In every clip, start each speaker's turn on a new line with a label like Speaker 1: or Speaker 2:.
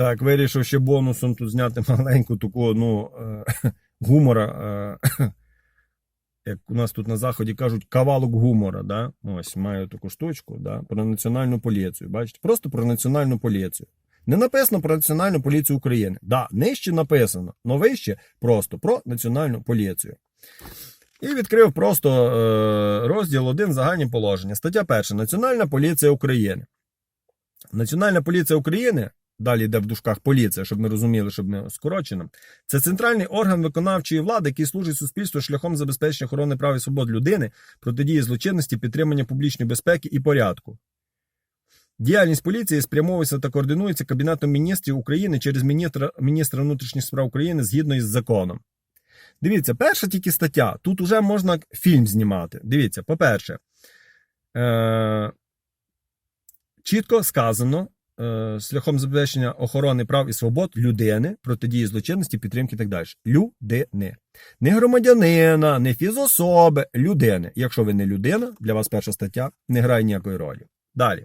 Speaker 1: Так, вирішив ще бонусом тут зняти маленьку таку, ну, е, гумора. Е, як у нас тут на заході кажуть, кавалок гумора. Да? Ось маю таку штучку да? про національну поліцію. Бачите? Просто про національну поліцію. Не написано про Національну поліцію України. Да, нижче написано, але вище просто про національну поліцію. І відкрив просто е, розділ 1 загальні положення. Стаття 1. Національна поліція України. Національна поліція України, далі йде в дужках поліція, щоб ми розуміли, щоб не скорочено. Це центральний орган виконавчої влади, який служить суспільству шляхом забезпечення охорони прав і свобод людини, протидії злочинності, підтримання публічної безпеки і порядку. Діяльність поліції спрямовується та координується Кабінетом міністрів України через міністра, міністра внутрішніх справ України згідно із законом. Дивіться, перша тільки стаття. Тут уже можна фільм знімати. Дивіться, по-перше, е- чітко сказано шляхом забезпечення охорони прав і свобод людини, протидії злочинності, підтримки і так далі. Людини. Не громадянина, не фізособи, людини. Якщо ви не людина, для вас перша стаття не грає ніякої ролі. Далі.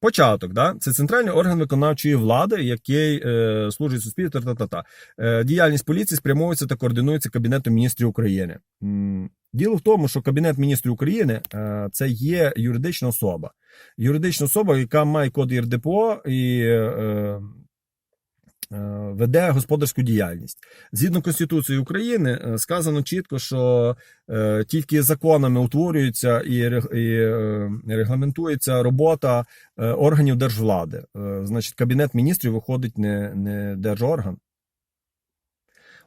Speaker 1: Початок, да? це центральний орган виконавчої влади, який е, служить суспільству. Та-та-та. Е, діяльність поліції спрямовується та координується Кабінетом міністрів України. Діло в тому, що Кабінет міністрів України е, це є юридична особа. Юридична особа, яка має код ЄРДПО і е, е, веде господарську діяльність. Згідно Конституції України, сказано чітко, що тільки законами утворюється і, регламентується робота органів держвлади. Значить, Кабінет міністрів виходить не, не держорган.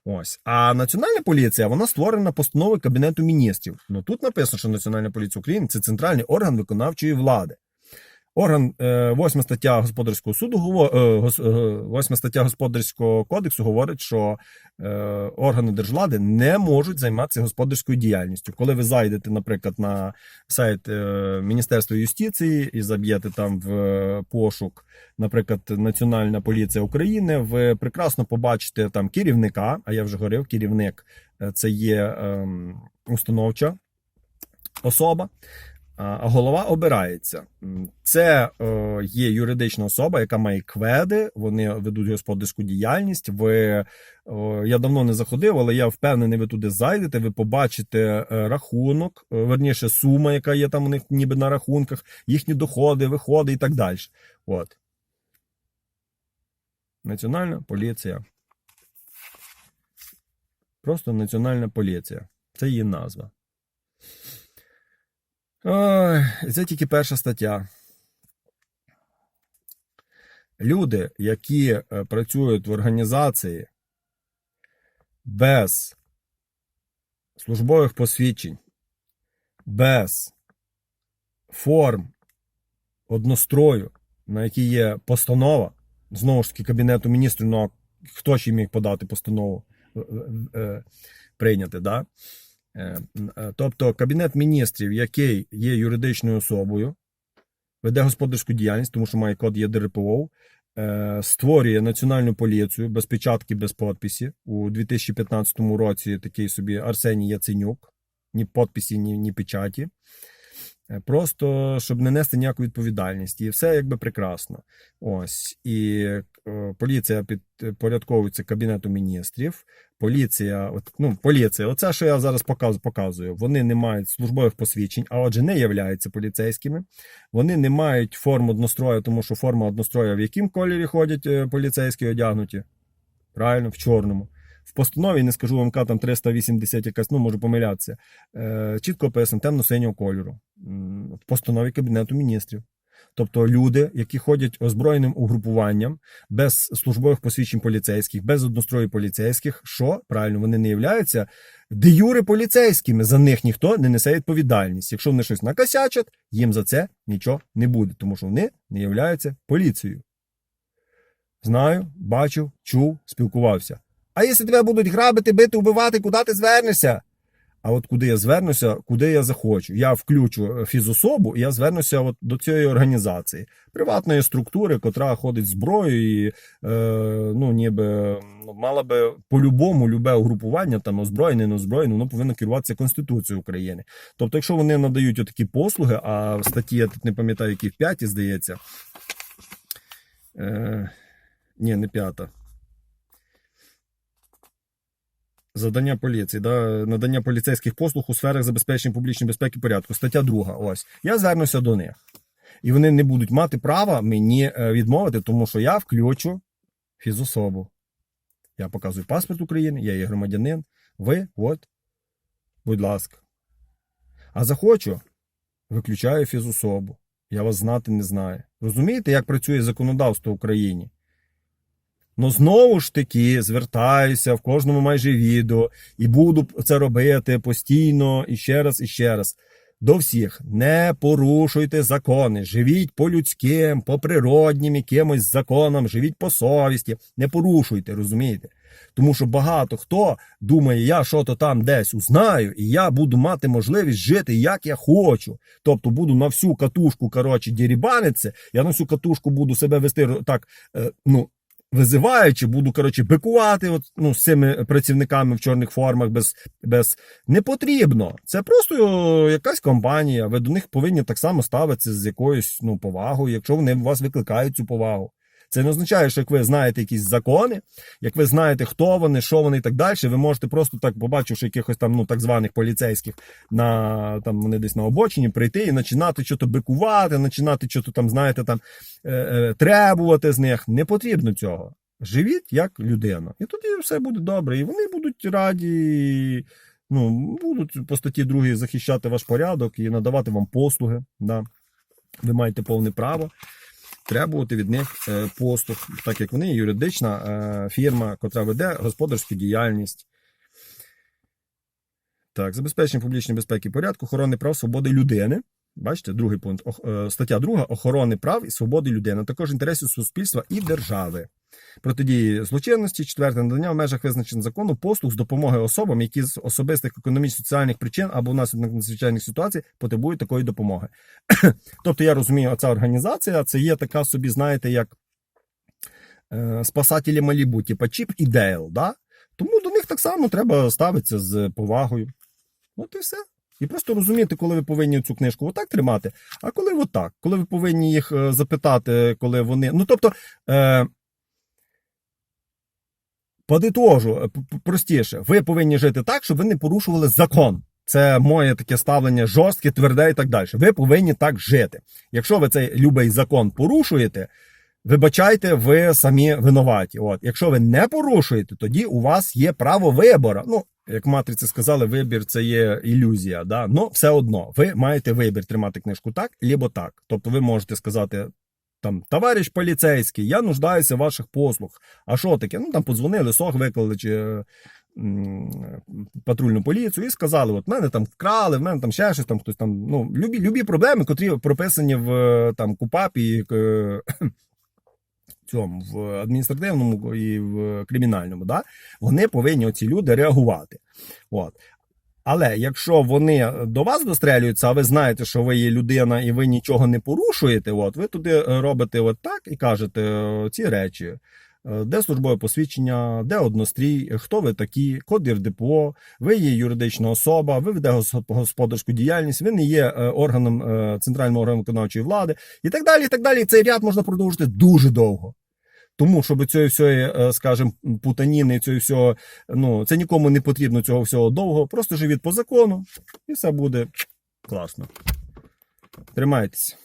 Speaker 1: Ось. А Національна поліція вона створена постановою Кабінету міністрів. Ну тут написано, що Національна поліція України це центральний орган виконавчої влади. Орган, е, 8 стаття господарського суду, гово- е, гос- е, 8 стаття господарського кодексу говорить, що органи держвлади не можуть займатися господарською діяльністю. Коли ви зайдете, наприклад, на сайт Міністерства юстиції і заб'єте там в пошук, наприклад, Національна поліція України, ви прекрасно побачите там керівника. А я вже говорив, керівник це є ем, установча особа. А голова обирається. Це є юридична особа, яка має кведи, вони ведуть господарську діяльність. Ви, я давно не заходив, але я впевнений, ви туди зайдете, ви побачите е, рахунок, е, верніше сума, яка є там у них ніби на рахунках, їхні доходи, виходи і так далі. От. Національна поліція. Просто Національна поліція. Це її назва. Ой, це тільки перша стаття. Люди, які е, працюють в організації без службових посвідчень, без форм однострою, на якій є постанова, знову ж таки, Кабінету міністрів, ну а хто ще міг подати постанову е, е, прийняти, да? Е, е, Тобто Кабінет міністрів, який є юридичною особою, веде господарську діяльність, тому що має код ЄДРПО, е, створює національну поліцію без печатки, без подписі. У 2015 році такий собі Арсеній Яценюк, ні підписі, ні, ні печаті. Просто щоб не нести ніяку відповідальність. І все якби прекрасно. Ось. І е, поліція підпорядковується Кабінету міністрів. Поліція, от, ну, поліція, оце, що я зараз показую, вони не мають службових посвідчень, а отже, не являються поліцейськими. Вони не мають форм однострою, тому що форма одностроя в якому кольорі ходять е, поліцейські одягнуті? Правильно, в чорному. В постанові, не скажу вам, там 380 якась, ну можу помилятися. Е, чітко описано темно-синього кольору. В постанові Кабінету міністрів. Тобто люди, які ходять озброєним угрупуванням, без службових посвідчень поліцейських, без однострою поліцейських, що правильно вони не являються де юри поліцейськими. За них ніхто не несе відповідальність. Якщо вони щось накосячать, їм за це нічого не буде, тому що вони не являються поліцією. Знаю, бачив, чув, спілкувався. А якщо тебе будуть грабити, бити, вбивати, куди ти звернешся? А от куди я звернуся, куди я захочу. Я включу е, фізособу, і я звернуся от до цієї організації, приватної структури, котра ходить зброєю, і е, ну, ніби ну, мала би по-любому любе угрупування, там озброєне, не озброєне, воно повинно керуватися Конституцією України. Тобто, якщо вони надають отакі послуги, а в статті я тут не пам'ятаю, які в п'ятій, здається. Е, Ні, не п'ята. Завдання поліції, да, надання поліцейських послуг у сферах забезпечення публічної безпеки порядку. Стаття 2. Ось. Я звернуся до них. І вони не будуть мати права мені е, відмовити, тому що я включу фізособу. Я показую паспорт України, я є громадянин. Ви, от, будь ласка. А захочу, виключаю фізособу. Я вас знати не знаю. Розумієте, як працює законодавство в Україні? Ну, знову ж таки, звертаюся в кожному майже відео і буду це робити постійно і ще раз, і ще раз. До всіх не порушуйте закони, живіть по людським, по природнім якимось законам, живіть по совісті, не порушуйте, розумієте? Тому що багато хто думає, я що то там десь узнаю, і я буду мати можливість жити як я хочу. Тобто буду на всю катушку, коротше, дірібаниться, я на всю катушку буду себе вести так, е, ну, визиваючи, буду, коротше, бикувати от, ну, з цими працівниками в чорних формах без, без... Не потрібно. Це просто якась компанія. Ви до них повинні так само ставитися з якоюсь ну, повагою, якщо вони вас викликають цю повагу. Це не означає, що як ви знаєте якісь закони, як ви знаєте, хто вони, що вони і так далі, ви можете просто так, побачивши якихось там ну так званих поліцейських на там вони десь на обочині, прийти і починати щось бикувати, починати щось там, знаєте, там е, е, требувати з них. Не потрібно цього. Живіть як людина. І тоді все буде добре. І вони будуть раді, ну, будуть по статті 2 захищати ваш порядок і надавати вам послуги. Да. Ви маєте повне право требувати від них е, послуг, так як вони юридична е, фірма, котра веде господарську діяльність. Так, забезпечення публічної безпеки і порядку, охорони прав свободи людини. Бачите, другий пункт. Е, Стаття 2. Охорони прав і свободи людини, а також інтересів суспільства і держави. Протидії злочинності, четверте надання в межах визначених закону послуг з допомоги особам, які з особистих економічних соціальних причин або внаслідок надзвичайних ситуацій потребують такої допомоги. тобто, я розумію, оця організація це є така собі, знаєте, як е, спасателі Малібу, типа Чіп і Дейл. Да? Тому до них так само треба ставитися з повагою. От і все. І просто розуміти, коли ви повинні цю книжку отак тримати, а коли отак. Коли ви повинні їх е, запитати, коли вони. Ну, тобто, е, подитожу, е, простіше, ви повинні жити так, щоб ви не порушували закон. Це моє таке ставлення жорстке, тверде і так далі. Ви повинні так жити. Якщо ви цей любий закон порушуєте, вибачайте, ви самі винуваті. От, якщо ви не порушуєте, тоді у вас є право вибору. Ну, як матриці сказали, вибір це є ілюзія. Да? Ну, все одно, ви маєте вибір тримати книжку так, лібо так. Тобто, ви можете сказати. Там, товариш поліцейський, я нуждаюся в ваших послуг. А що таке? Ну там подзвонили, сох виклали чи патрульну поліцію і сказали: от мене там вкрали, в мене там ще щось, там хтось там. Ну, любі, любі проблеми, котрі прописані в там КУПАПі, е, цьому в адміністративному і в кримінальному, да? вони повинні оці люди реагувати. От. Але якщо вони до вас дострелюються, а ви знаєте, що ви є людина і ви нічого не порушуєте, от ви туди робите от так і кажете е, ці речі. Е, Де службове посвідчення, де однострій, хто ви такі, код ДПО, ви є юридична особа, ви гос- господарську діяльність, ви не є е, органом е, центрального органу виконавчої влади і так далі. І так далі. Цей ряд можна продовжити дуже довго. Тому, щоб цієї всієї, е, скажімо, путаніни, цього всього, ну, це нікому не потрібно цього всього довго. Просто живіть по закону, і все буде класно. Тримайтеся.